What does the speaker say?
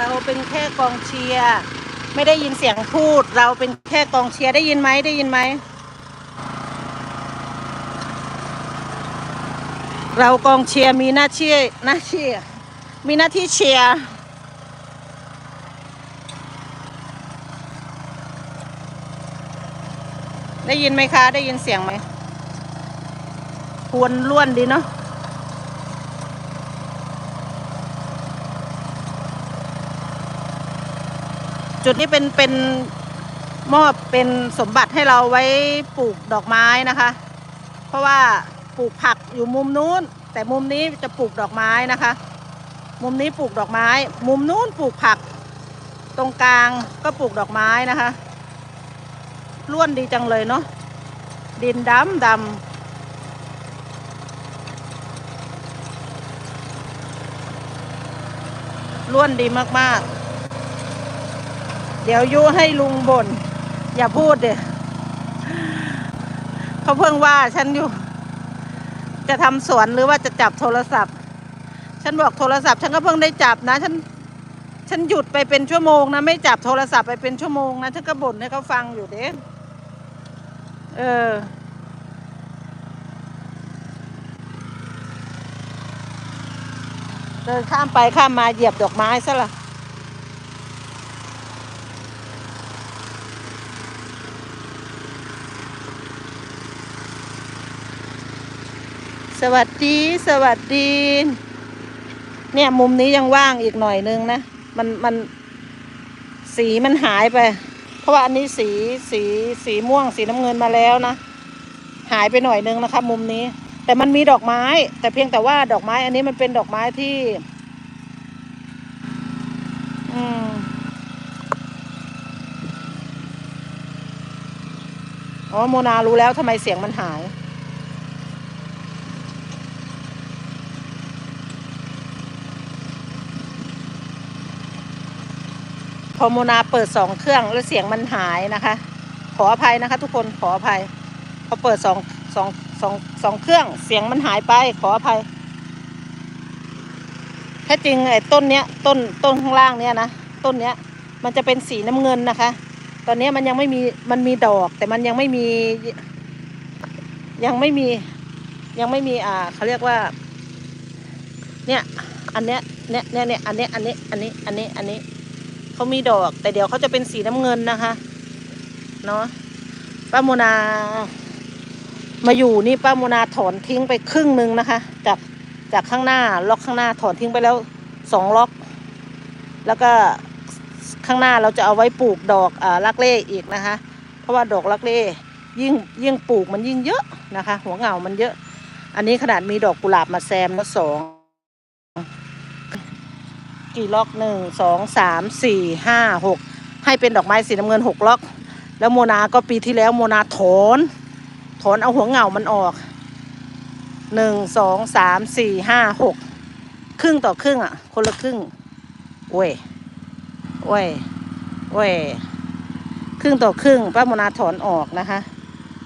เราเป็นแค่กองเชียร์ไม่ได้ยินเสียงพูด เราเป็นแค่กองเชียร์ได้ยินไหมได้ยินไหมเรากองเชียร์มีหน้าที่หน้าที่มีหน้าที่เชียร์ได้ยินไหมคะ ได้ยินเสียงไหมควรล้วนดีเนาะ จุดนี้เป็นเป็นมอบเป็นสมบัติให้เราไว้ปลูกดอกไม้นะคะ เพราะว่าปลูกผักอยู่มุมนู้น แต่มุมนี้จะปลูกดอกไม้นะคะ มุมนี้ปลูกดอกไม้ มุมนู้นปลูกผัก ตรงกลางก็ปลูกดอกไม้นะคะล้วนดีจังเลยเนาะดินดำดำล้วนดีมาก ๆ เดี๋ยวยุให้ลุงบน่นอย่าพูดเดี๋ยเขาเพิ่งว่าฉันอยู่ จะทำสวนหรือว่าจะจับโทรศัพท์ ฉันบอกโทรศัพท์ฉันก็เพิ่งได้จับนะ ฉัน ฉันหยุดไปเป็นชั่วโมงนะ ไม่จับโทรศัพท์ไปเป็นชั่วโมงนะฉันก็บ่นให้เขาฟังอยู่เด้เออเดินข้ามไปข้ามมาเหยียบดอกไม้ซะละ สวัสดีสวัสดี เนี่ยมุมนี้ยังว่างอีกหน่อยนึงนะ มันมันสีมันหายไป เพราะว่าอันนี้สีสีสีม่วงสีน้ำเงินมาแล้วนะ หายไปหน่อยนึงนะคะ มุมนี้ แต่มันมีดอกไม้ แต่เพียงแต่ว่าดอกไม้ อันนี้มันเป็นดอกไม้ที่ อืมอ๋อโมนารู้แล้วทำไมเสียงมันหาย พอโมนาเปิดสองเครื่องแล้วเสียงมันหายนะคะ ขออภัยนะคะ ทุกคนขออภัย พอเปิดสองสองสองสองเครื่องเสียงมันหายไปขออภัยแท้จริงไอ้ต้นเนี้ยต้นต้นข้างล่างเนี้ยนะต้นเนี้ยมันจะเป็นสีน้ำเงินนะคะ ตอนเนี้ยมันยังไม่มีมันมีดอก แต่มันยังไม่มี ยังไม่มี ยังไม่มีอ่าเขาเรียกว่า เนี่ย อันเนี้ยเนี่ยเนี่ยเนี่ยอันเนี้ยอันนี้อันนี้อันนี้อันนี้ เขามีดอก แต่เดี๋ยวเขาจะเป็นสีน้ำเงินนะคะ เนาะป้าโมนา มาอยู่นี่ป้าโมนาถอนทิ้งไปครึ่งหนึ่งนะคะ จากจากข้างหน้าล็อกข้างหน้าถอนทิ้งไปแล้วสองล็อก แล้วก็ข้างหน้าเราจะเอาไว้ปลูกดอกอ่าลักเล่อีกนะคะ เพราะว่าดอกลักเล่ยิ่งยิ่งปลูกมันยิ่งเยอะนะคะ หัวเงามันเยอะ อันนี้ขนาดมีดอกกุหลาบมาแซมแล้วสอง กี่ล็อกหนึ่งสองสามสี่ห้าหกให้เป็นดอกไม้สีน้ำเงินหกล็อก แล้วโมนาก็ปีที่แล้วโมนาถอนถอนเอาหัวเหงามันออกหนึ่งสองสามสี่ห้าหกครึ่งต่อครึ่งอะ คนละครึ่งโว้ยโว้ยโว้ยครึ่งต่อครึ่งป้าโมนาถอนออกนะคะ